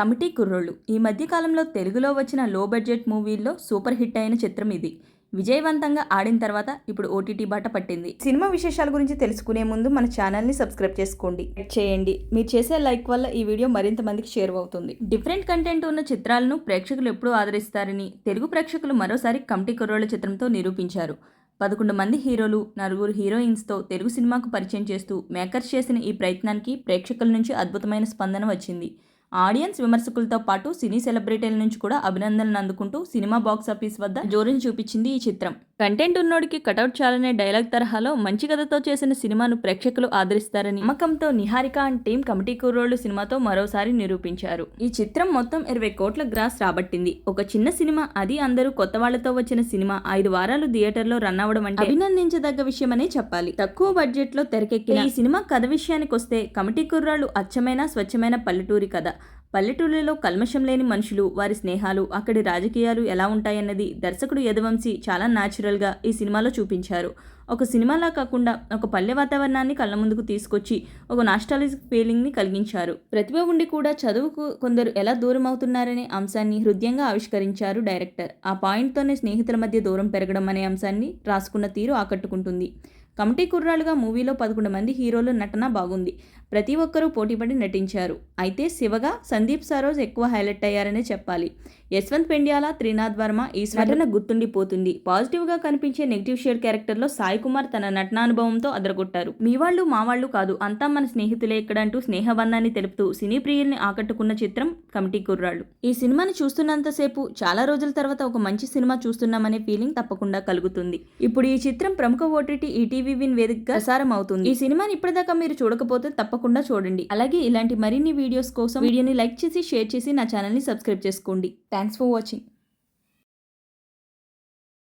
Committee కుర్రోళ్ళు. ఈ మధ్యకాలంలో తెలుగులో వచ్చిన లో బడ్జెట్ మూవీల్లో సూపర్ హిట్ అయిన చిత్రం ఇది. విజయవంతంగా ఆడిన తర్వాత ఇప్పుడు ఓటీటీ బాట పట్టింది. సినిమా విశేషాల గురించి తెలుసుకునే ముందు మన ఛానల్ని సబ్స్క్రైబ్ చేసుకోండి. చేయండి. మీరు చేసే లైక్ వల్ల ఈ వీడియో మరింత మందికి షేర్ అవుతుంది. డిఫరెంట్ కంటెంట్ ఉన్న చిత్రాలను ప్రేక్షకులు ఎప్పుడూ ఆదరిస్తారని తెలుగు ప్రేక్షకులు మరోసారి కమిటీ కుర్రోళ్ళ చిత్రంతో నిరూపించారు. పదకొండు మంది హీరోలు నలుగురు హీరోయిన్స్తో తెలుగు సినిమాకు పరిచయం చేస్తూ మేకర్స్ చేసిన ఈ ప్రయత్నానికి ప్రేక్షకుల నుంచి అద్భుతమైన స్పందన వచ్చింది. ఆడియన్స్ విమర్శకులతో పాటు సినీ సెలబ్రిటీల నుంచి కూడా అభినందనలు అందుకుంటూ సినిమా బాక్స్ ఆఫీస్ వద్ద జోరుని చూపించింది ఈ చిత్రం. కంటెంట్ ఉన్నోడికి కటౌట్ చాలనే డైలాగ్ తరహాలో మంచి కథతో చేసిన సినిమాను ప్రేక్షకులు ఆదరిస్తారని నమ్మకంతో నిహారిక అండ్ టీం కమిటీ కుర్రోళ్ళు సినిమాతో మరోసారి నిరూపించారు. ఈ చిత్రం మొత్తం ఇరవై కోట్ల గ్రాస్ రాబట్టింది. ఒక చిన్న సినిమా అది అందరూ కొత్త వాళ్ళతో వచ్చిన సినిమా ఐదు వారాలు థియేటర్లో రన్ అవ్వడం అంటే అభినందించదగ్గ విషయమనే చెప్పాలి. తక్కువ బడ్జెట్లో తెరకెక్కిన ఈ సినిమా కథ విషయానికి వస్తే కమిటీ కుర్రాళ్ళు అచ్చమైన స్వచ్ఛమైన పల్లెటూరి కథ. పల్లెటూళ్ళలో కల్మషం లేని మనుషులు వారి స్నేహాలు అక్కడి రాజకీయాలు ఎలా ఉంటాయన్నది దర్శకుడు యదవంశీ చాలా న్యాచురల్గా ఈ సినిమాలో చూపించారు. ఒక సినిమాలా కాకుండా ఒక పల్లె వాతావరణాన్ని కళ్ళ ముందుకు తీసుకొచ్చి ఒక నాస్టాలజిక్ ఫీలింగ్ని కలిగించారు. ప్రతిభ ఉండి కూడా చదువుకు కొందరు ఎలా దూరం అవుతున్నారనే అంశాన్ని హృదయంగా ఆవిష్కరించారు డైరెక్టర్. ఆ పాయింట్తోనే స్నేహితుల మధ్య దూరం పెరగడం అనే అంశాన్ని రాసుకున్న తీరు ఆకట్టుకుంటుంది. కమిటీ కుర్రాలుగా మూవీలో పదకొండు మంది హీరోలు నటన బాగుంది. ప్రతి ఒక్కరూ పోటీపడి నటించారు. అయితే శివగా సందీప్ సరోజ్ ఎక్కువ హైలైట్ అయ్యారనే చెప్పాలి. యశ్వంత్ పెండ్యాల త్రినాథ్ వర్మ ఈ నటన గుర్తుండిపోతుంది. పాజిటివ్గా కనిపించే నెగిటివ్ షేడ్ క్యారెక్టర్లో సాయి కుమార్ తన నటనానుభవంతో అదరగొట్టారు. మీ వాళ్ళు మా వాళ్ళు కాదు. అంతా మన స్నేహితులే ఇక్కడంటూ స్నేహబంధాన్ని తెలుపుతూ సినీ ప్రియుల్ని ఆకట్టుకున్న చిత్రం కమిటీ కుర్రాళ్ళు. ఈ సినిమాని చూస్తున్నంతసేపు చాలా రోజుల తర్వాత ఒక మంచి సినిమా చూస్తున్నామనే ఫీలింగ్ తప్పకుండా కలుగుతుంది. ఇప్పుడు ఈ చిత్రం ప్రముఖ ఓటీటీ ఈటీ ఈటీవీ విన్ వేదికగా ప్రసారం అవుతుంది ఈ సినిమాని ఇప్పటిదాకా మీరు చూడకపోతే తప్పకుండా చూడండి. అలాగే ఇలాంటి మరిన్ని వీడియోస్ కోసం వీడియోని లైక్ చేసి షేర్ చేసి నా ఛానల్ని సబ్స్క్రైబ్ చేసుకోండి. Thanks for watching.